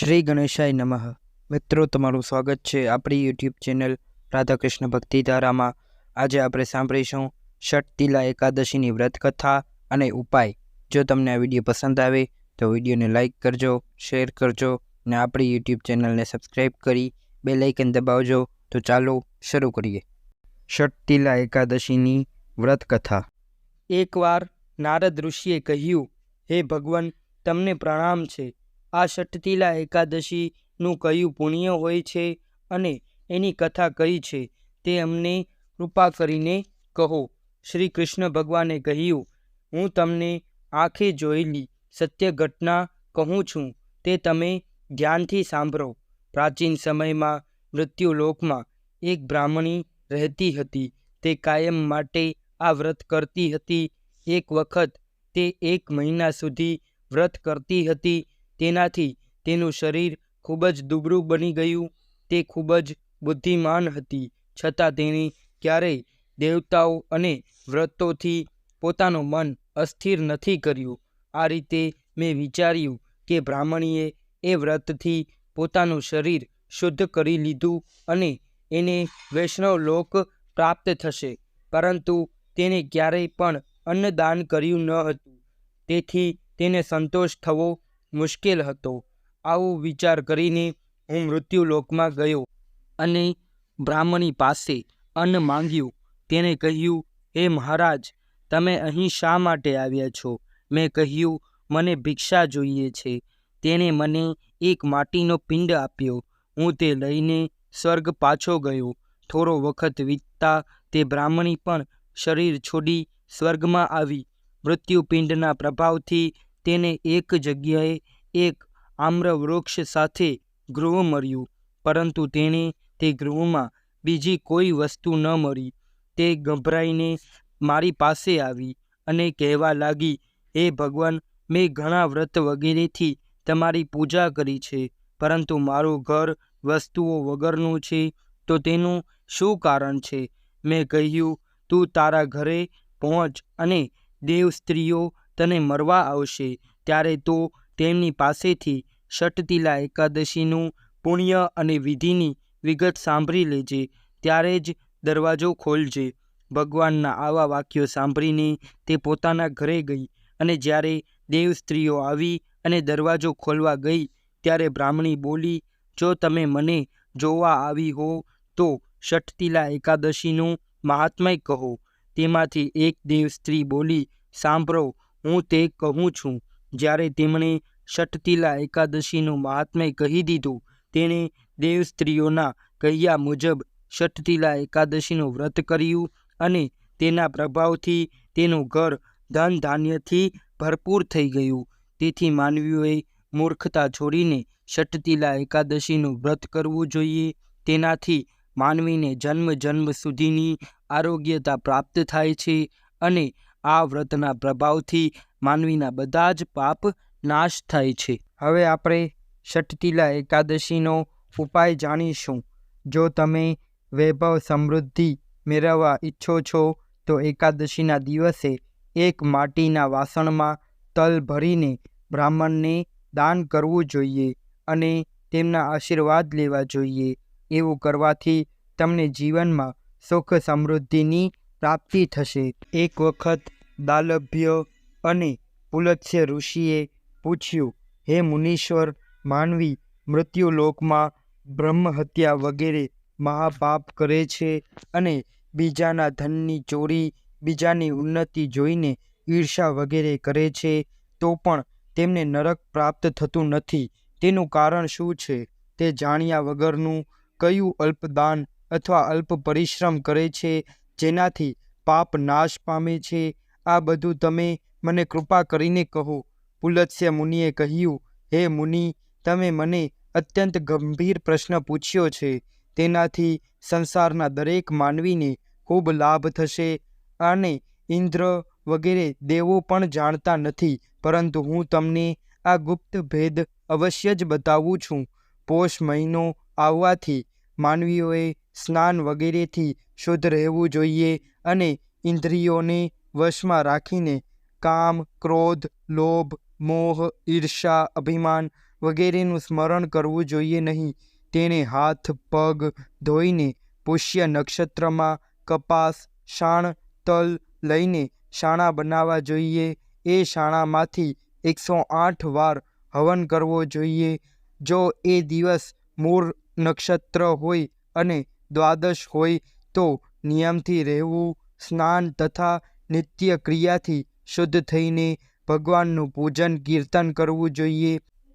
શ્રી ગણેશાય નમઃ. મિત્રો, તમારું સ્વાગત છે આપણી યુટ્યુબ ચેનલ રાધાકૃષ્ણ ભક્તિધારામાં. આજે આપણે સાંભળીશું ષટતિલા એકાદશીની વ્રત કથા અને ઉપાય. જો તમને આ વીડિયો પસંદ આવે, તો વિડીયોને લાઇક કરજો, શેર કરજો અને આપણી યુટ્યુબ ચેનલને સબસ્ક્રાઈબ કરી બે લાઇકન દબાવજો. તો ચાલો શરૂ કરીએ. ષટતિલા એકાદશીની વ્રત કથા એકવાર નારદ ઋષિએ કહ્યું, હે ભગવાન, તમને પ્રણામ છે. આ ષઠતીલા એકાદશીનું કયું પુણ્ય હોય છે અને એની કથા કઈ છે તે અમને કૃપા કરીને કહો. શ્રી કૃષ્ણ ભગવાને કહ્યું, હું તમને આંખે જોયેલી સત્ય ઘટના કહું છું, તે તમે ધ્યાનથી સાંભળો. પ્રાચીન સમયમાં મૃત્યુલોકમાં એક બ્રાહ્મણી રહેતી હતી, તે કાયમ માટે આ વ્રત કરતી હતી. એક વખત તે એક મહિના સુધી વ્રત કરતી હતી તેનાથી તેનું શરીર ખૂબ જ દુબળું બની ગયું. તે ખૂબ જ બુદ્ધિમાન હતી. છતાં તેણે ક્યારેય દેવતાઓ અને વ્રતોથી પોતાનું મન અસ્થિર નથી કર્યું. આ રીતે મેં વિચાર્યું કે બ્રાહ્મણીએ એ વ્રતથી પોતાનું શરીર શુદ્ધ કરી લીધું અને એને વૈષ્ણવ લોક પ્રાપ્ત થશે. પરંતુ તેને ક્યારેય પણ અન્નદાન કર્યું ન હતું. તેથી તેને સંતોષ થવો મુશ્કેલ હતો. આવો વિચાર કરીને હું મૃત્યુલોકમાં ગયો અને બ્રાહ્મણી પાસે અન્ન માંગ્યું. તેણે કહ્યું, હે મહારાજ, તમે અહીં શા માટે આવ્યા છો? મેં કહ્યું, મને ભિક્ષા જોઈએ છે. તેણે મને એક માટીનો પિંડ આપ્યો. હું તે લઈને સ્વર્ગ પાછો ગયો. થોડો વખત વીતતા તે બ્રાહ્મણી પણ શરીર છોડી સ્વર્ગમાં આવી. મૃત્યુપિંડના પ્રભાવથી તેને એક જગ્યાએ એક આમ્રવૃક્ષ સાથે ગૃહ મળ્યું, પરંતુ તેણે તે ગૃહમાં બીજી કોઈ વસ્તુ ન મળી. તે ગભરાઈને મારી પાસે આવી અને કહેવા લાગી, હે ભગવાન, મેં ઘણા વ્રત વગેરેથી તમારી પૂજા કરી છે, પરંતુ મારું ઘર વસ્તુઓ વગરનું છે, તો તેનું શું કારણ છે? મેં કહ્યું, તું તારા ઘરે પહોંચ અને દેવ સ્ત્રીઓ તને મરવા આવશે. ત્યારે તો તેમની પાસેથી ષટતિલા એકાદશીનું પુણ્ય અને વિધિની વિગત સાંભળી લેજે. ત્યારે જ દરવાજો ખોલજે. ભગવાનના આવા વાક્યો સાંભળીને તે પોતાના ઘરે ગઈ અને જ્યારે દેવ સ્ત્રીઓ આવી અને દરવાજો ખોલવા ગઈ, ત્યારે બ્રાહ્મણી બોલી, જો તમે મને જોવા આવી હો, તો ષટતિલા એકાદશીનું મહાત્મય કહો. તેમાંથી એક દેવ સ્ત્રી બોલી, સાંભળો હું તે કહું છું. જ્યારે તેમણે ષટતિલા એકાદશીનું મહાત્મય કહી દીધું, તેણે દેવ સ્ત્રીઓના કહ્યા મુજબ ષટતિલા એકાદશીનું વ્રત કર્યું અને તેના પ્રભાવથી તેનું ઘર ધન ધાન્યથી ભરપૂર થઈ ગયું. તેથી માનવીઓએ મૂર્ખતા છોડીને ષટતિલા એકાદશીનું વ્રત કરવું જોઈએ. તેનાથી માનવીને જન્મ જન્મ સુધીની આરોગ્યતા પ્રાપ્ત થાય છે અને આ વ્રતના પ્રભાવથી માનવીના બધા જ પાપ નાશ થાય છે. હવે આપણે ષટતિલા એકાદશીનો ઉપાય જાણીશું. જો તમે વૈભવ સમૃદ્ધિ મેળવવા ઈચ્છો છો, તો એકાદશીના દિવસે એક માટીના વાસણમાં તલ ભરીને બ્રાહ્મણને દાન કરવું જોઈએ અને તેમના આશીર્વાદ લેવા જોઈએ. એવું કરવાથી તમને જીવનમાં સુખ સમૃદ્ધિની પ્રાપ્તિ થશે. એક વખત દાલભ્ય અને પુલત્સ્ય ઋષિએ પૂછ્યું, હે મુનીશ્વર, માનવી, મૃત્યુલોકમાં બ્રહ્મહત્યા વગેરે મહાપાપ કરે છે અને બીજાના ધનની ચોરી, બીજાની ઉન્નતિ જોઈને ઈર્ષા વગેરે કરે છે, તો પણ તેમને નરક પ્રાપ્ત થતું નથી. તેનું કારણ શું છે? તે જાણ્યા વગરનું કયું અલ્પદાન અથવા અલ્પ પરિશ્રમ કરે છે જેનાથી પાપ નાશ પામે છે. આ બધું તમે મને કૃપા કરીને કહો. પુલત્સ્ય મુનિએ કહ્યું, હે મુનિ, તમે મને અત્યંત ગંભીર પ્રશ્ન પૂછ્યો છે. તેનાથી સંસારના દરેક માનવીને ખૂબ લાભ થશે. અને ઇન્દ્ર વગેરે દેવો પણ જાણતા નથી, પરંતુ હું તમને આ ગુપ્ત ભેદ અવશ્ય જ બતાવું છું. પોષ મહિનો આવવાથી માનવીઓએ સ્નાન વગેરેથી શુદ્ધ રહેવું જોઈએ અને ઇન્દ્રિયોને વશમાં રાખીને કામ, ક્રોધ, લોભ, મોહ ઈર્ષા અભિમાન વગેરેનું સ્મરણ કરવું જોઈએ નહીં. તેણે હાથ, પગ ધોઈને પુષ્ય નક્ષત્રમાં કપાસ, શાણ, તલ લઈને શાણા બનાવવા જોઈએ. એ શાણામાંથી એકસો આઠ વાર હવન કરવો જોઈએ. જો એ દિવસ મૂળ નક્ષત્ર હોય અને દ્વાદશ હોય તો નિયમથી રહેવું, સ્નાન તથા નિત્ય ક્રિયાથી શુદ્ધ થઈને ભગવાનનું પૂજન, કીર્તન કરવું જોઈએ.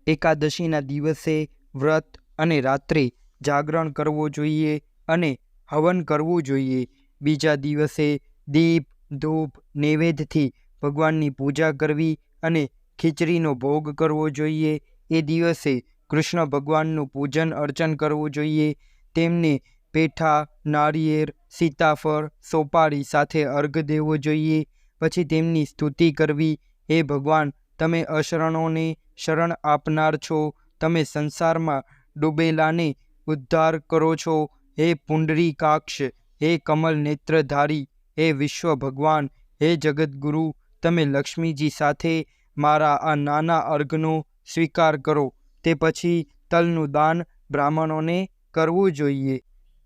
એકાદશીના દિવસે વ્રત અને રાત્રે જાગરણ કરવું જોઈએ અને હવન કરવું જોઈએ. બીજા દિવસે દીપ, ધૂપ, નૈવેદ્યથી ભગવાનની પૂજા કરવી અને ખીચડીનો ભોગ કરવો જોઈએ. એ દિવસે કૃષ્ણ ભગવાનનું પૂજન અર્ચન કરવું જોઈએ. તેમને પેઠા, નારિયેર, સીતાફળ, સોપારી સાથે અર્ઘ દેવો જોઈએ. પછી તેમની સ્તુતિ કરવી. હે ભગવાન, તમે અશરણોને શરણ આપનાર છો. તમે સંસારમાં ડૂબેલાને ઉદ્ધાર કરો છો. હે પુંડરીકાક્ષ હે કમલ નેત્રધારી, હે વિશ્વ ભગવાન, હે જગદગુરુ, તમે લક્ષ્મીજી સાથે મારા આ નાના અર્ઘનો સ્વીકાર કરો. તે પછી તલનું દાન બ્રાહ્મણોને કરવું જોઈએ.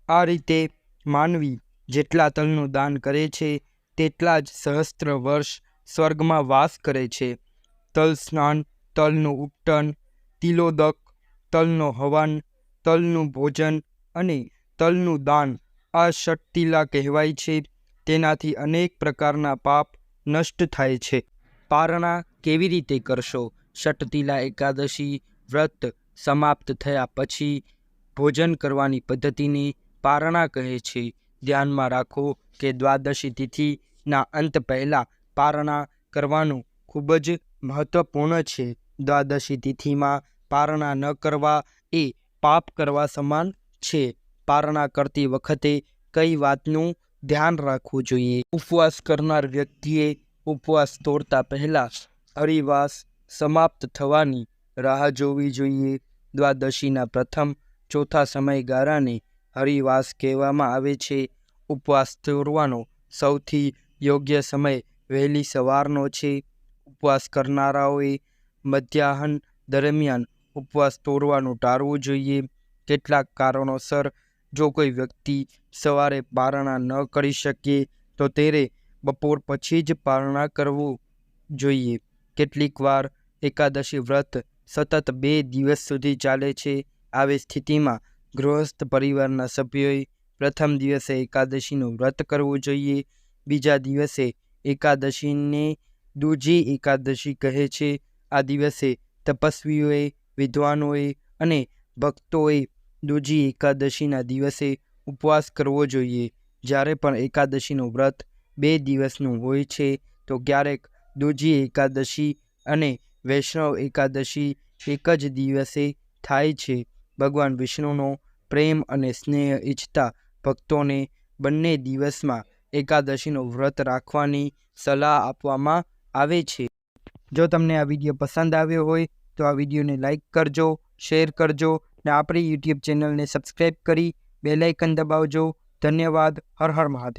આ રીતે માનવી જેટલા તલનું દાન કરે છે, તેટલા જ સહસ્ત્ર વર્ષ સ્વર્ગમાં વાસ કરે છે. તલ સ્નાન, તલનું ઉપટન, તિલોદક, તલનો હવન, તલનું ભોજન અને તલનું દાન આ ષટતિલા કહેવાય છે. તેનાથી અનેક પ્રકારના પાપ નષ્ટ થાય છે. પારણા કેવી રીતે કરશો? ષટતિલા એકાદશી વ્રત સમાપ્ત થયા પછી ભોજન કરવાની પદ્ધતિને પારણા કહે છે. ધ્યાનમાં રાખો કે દ્વાદશી તિથિના અંત પહેલાં પારણા કરવાનું ખૂબ જ મહત્વપૂર્ણ છે. દ્વાદશી તિથિમાં પારણા ન કરવા એ પાપ કરવા સમાન છે. પારણા કરતી વખતે કઈ વાતનું ધ્યાન રાખવું જોઈએ? ઉપવાસ કરનાર વ્યક્તિએ ઉપવાસ તોડતા પહેલાં હરિવાસ સમાપ્ત થવાની રાહ જોવી જોઈએ. દ્વાદશીના પ્રથમ ચોથા સમયગાળાને હરિવાસ કહેવામાં આવે છે. ઉપવાસ તોડવાનો સૌથી યોગ્ય સમય વહેલી સવારનો છે. ઉપવાસ કરનારાઓએ મધ્યાહન દરમિયાન ઉપવાસ તોડવાનું ટાળવું જોઈએ. કેટલાક કારણોસર જો કોઈ વ્યક્તિ સવારે પારણા ન કરી શકે, તો તેરે બપોર પછી જ પારણા કરવું જોઈએ. કેટલીક વાર એકાદશી વ્રત સતત બે દિવસ સુધી ચાલે છે. આવી સ્થિતિમાં ગૃહસ્થ પરિવારના સભ્યોએ પ્રથમ દિવસે એકાદશીનું વ્રત કરવું જોઈએ. બીજા દિવસે એકાદશીને દૂજી એકાદશી કહે છે. આ દિવસે તપસ્વીઓએ, વિદ્વાનોએ અને ભક્તોએ દૂજી એકાદશીના દિવસે ઉપવાસ કરવો જોઈએ. જ્યારે પણ એકાદશીનું વ્રત બે દિવસનું હોય છે, તો ક્યારેક દૂજી એકાદશી અને વૈષ્ણવ એકાદશી એક જ દિવસે થાય છે. ભગવાન વિષ્ણુનો પ્રેમ અને સ્નેહ ઈચ્છતા ભક્તોને બંને દિવસમાં એકાદશીનું વ્રત રાખવાની સલાહ આપવામાં આવે છે. જો તમને આ વીડિયો પસંદ આવ્યો હોય, તો આ વિડીયોને લાઇક કરજો, શેર કરજો ને આપણી યુટ્યુબ ચેનલને સબસ્ક્રાઈબ કરી બેલાઇકન દબાવજો. ધન્યવાદ. હર હર મહાદેવ.